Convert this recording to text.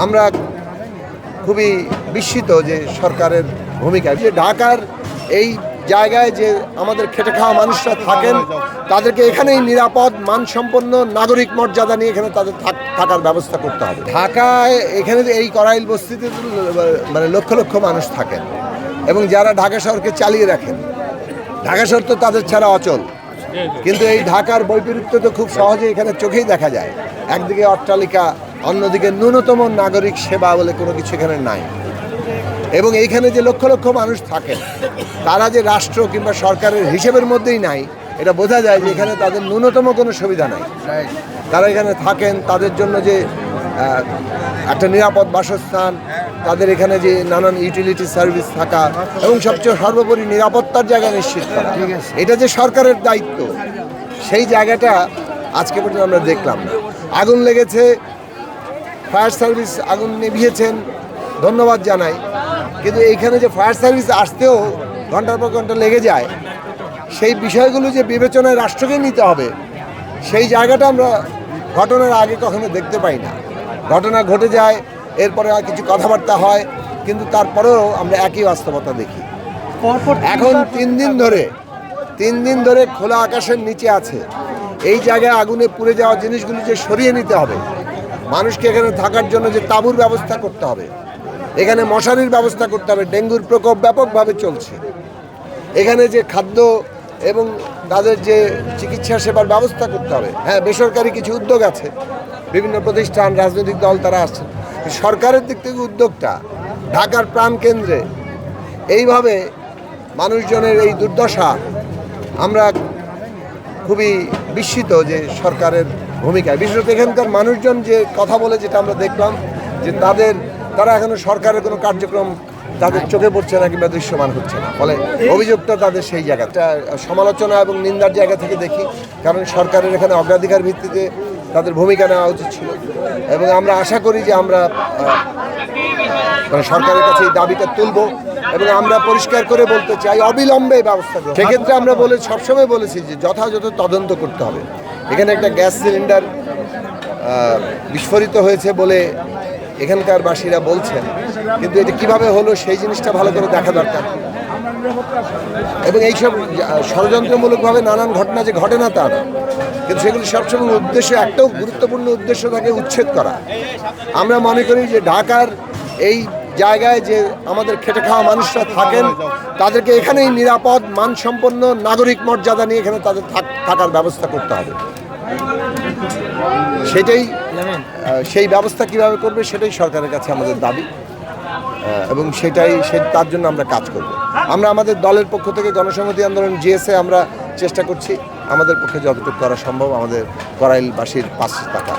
আমরা খুবই বিস্মিত যে সরকারের ভূমিকা যে ঢাকার এই জায়গায় যে আমাদের খেটে খাওয়া মানুষরা থাকেন, তাদেরকে এখানেই নিরাপদ, মানসম্পন্ন, নাগরিক মর্যাদা নিয়ে এখানে তাদের থাক- থাকার ব্যবস্থা করতে হবে। ঢাকায় এখানে এই করাইল বস্তিতে মানে লক্ষ লক্ষ মানুষ থাকেন এবং যারা ঢাকা শহরকে চালিয়ে রাখেন, ঢাকা শহর তো তাদের ছাড়া অচল। কিন্তু এই ঢাকার বৈপরীত্য তো খুব সহজে এখানে চোখেই দেখা যায়। একদিকে অট্টালিকা অন্যদিকে ন্যূনতম নাগরিক সেবা বলে কোনো কিছু এখানে নাই। এবং এইখানে যে লক্ষ লক্ষ মানুষ থাকেন তারা যে রাষ্ট্র কিংবা সরকারের হিসেবের মধ্যেই নাই এটা বোঝা যায় যে এখানে তাদের ন্যূনতম কোনো সুবিধা নাই। তারা এখানে থাকেন তাদের জন্য যে একটা নিরাপদ বাসস্থান তাদের এখানে যে নানান ইউটিলিটি সার্ভিস থাকা এবং সবচেয়ে সর্বোপরি নিরাপত্তার জায়গা নিশ্চিত করা। এটা যে সরকারের দায়িত্ব সেই জায়গাটা আজকে পর্যন্ত আমরা দেখলাম না। আগুন লেগেছে ফায়ার সার্ভিস আগুন নিভিয়েছেন ধন্যবাদ জানাই। কিন্তু এইখানে যে ফায়ার সার্ভিস আসতেও ঘণ্টার পর ঘণ্টা লেগে যায় সেই বিষয়গুলো যে বিবেচনায় রাষ্ট্রকে নিতে হবে সেই জায়গাটা আমরা ঘটনার আগে কখনো দেখতে পাই না। ঘটনা ঘটে যায় এরপরে আর কিছু কথাবার্তা হয় কিন্তু তারপরেও আমরা একই বাস্তবতা দেখি। এখন তিন দিন ধরে তিন দিন ধরে খোলা আকাশের নিচে আছে। এই জায়গায় আগুনে পুড়ে যাওয়া জিনিসগুলি যে সরিয়ে নিতে হবে মানুষকে এখানে থাকার জন্য যে তাঁবুর ব্যবস্থা করতে হবে, এখানে মশারির ব্যবস্থা করতে হবে, ডেঙ্গুর প্রকোপ ব্যাপকভাবে চলছে। এখানে যে খাদ্য এবং তাদের যে চিকিৎসা সেবার ব্যবস্থা করতে হবে হ্যাঁ বেসরকারি কিছু উদ্যোগ আছে, বিভিন্ন প্রতিষ্ঠান, রাজনৈতিক দল তারা আসছে সরকারের দিক থেকে উদ্যোগটা ঢাকার প্রাণকেন্দ্রে এইভাবে মানুষজনের এই দুর্দশা, আমরা খুবই বিস্মিত যে সরকারের ভূমিকা। বিশেষত এখানকার মানুষজন যে কথা বলে, যেটা আমরা দেখলাম, যে তাদের, তারা এখনও সরকারের কোনো কার্যক্রম তাদের চোখে পড়ছে না কিংবা দৃশ্যমান হচ্ছে না। ফলে অভিযোগটা তাদের সেই জায়গাটা সমালোচনা এবং নিন্দার জায়গা থেকে দেখি, কারণ সরকারের এখানে অগ্রাধিকার ভিত্তিতে তাদের ভূমিকা নেওয়া উচিত ছিল। এবং আমরা আশা করি যে আমরা মানে সরকারের কাছে এই দাবিটা তুলব এবং আমরা পরিষ্কার করে বলতে চাই, অবিলম্বে ব্যবস্থা সেক্ষেত্রে আমরা বলে সবসময় বলেছি যে যথাযথ তদন্ত করতে হবে। এখানে একটা গ্যাস সিলিন্ডার বিস্ফোরিত হয়েছে বলে এখানকার বাসীরা বলছেন। কিন্তু এটা কীভাবে হলো সেই জিনিসটা ভালো করে দেখা দরকার। এবং এইসব ষড়যন্ত্রমূলকভাবে নানান ঘটনা যে ঘটে না তা না। কিন্তু সেগুলি সবসময় উদ্দেশ্য, একটাও গুরুত্বপূর্ণ উদ্দেশ্য থাকে উচ্ছেদ করা। আমরা মনে করি যে ঢাকার এই জায়গায় যে আমাদের খেটে খাওয়া মানুষরা থাকেন, তাদেরকে এখানেই নিরাপদ, মানসম্পন্ন, নাগরিক মর্যাদা নিয়ে এখানে তাদের থাক- থাকার ব্যবস্থা করতে হবে। সেটাই সেই ব্যবস্থা কীভাবে করবে সেটাই সরকারের কাছে আমাদের দাবি এবং সেটাই, সে, তার জন্য আমরা কাজ করব। আমরা আমাদের দলের পক্ষ থেকে গণসংহতি আন্দোলন, জিএসএ আমরা চেষ্টা করছি। আমাদের পক্ষে যতটুকু করা সম্ভব আমাদের করাইলবাসীর পাশে থাকা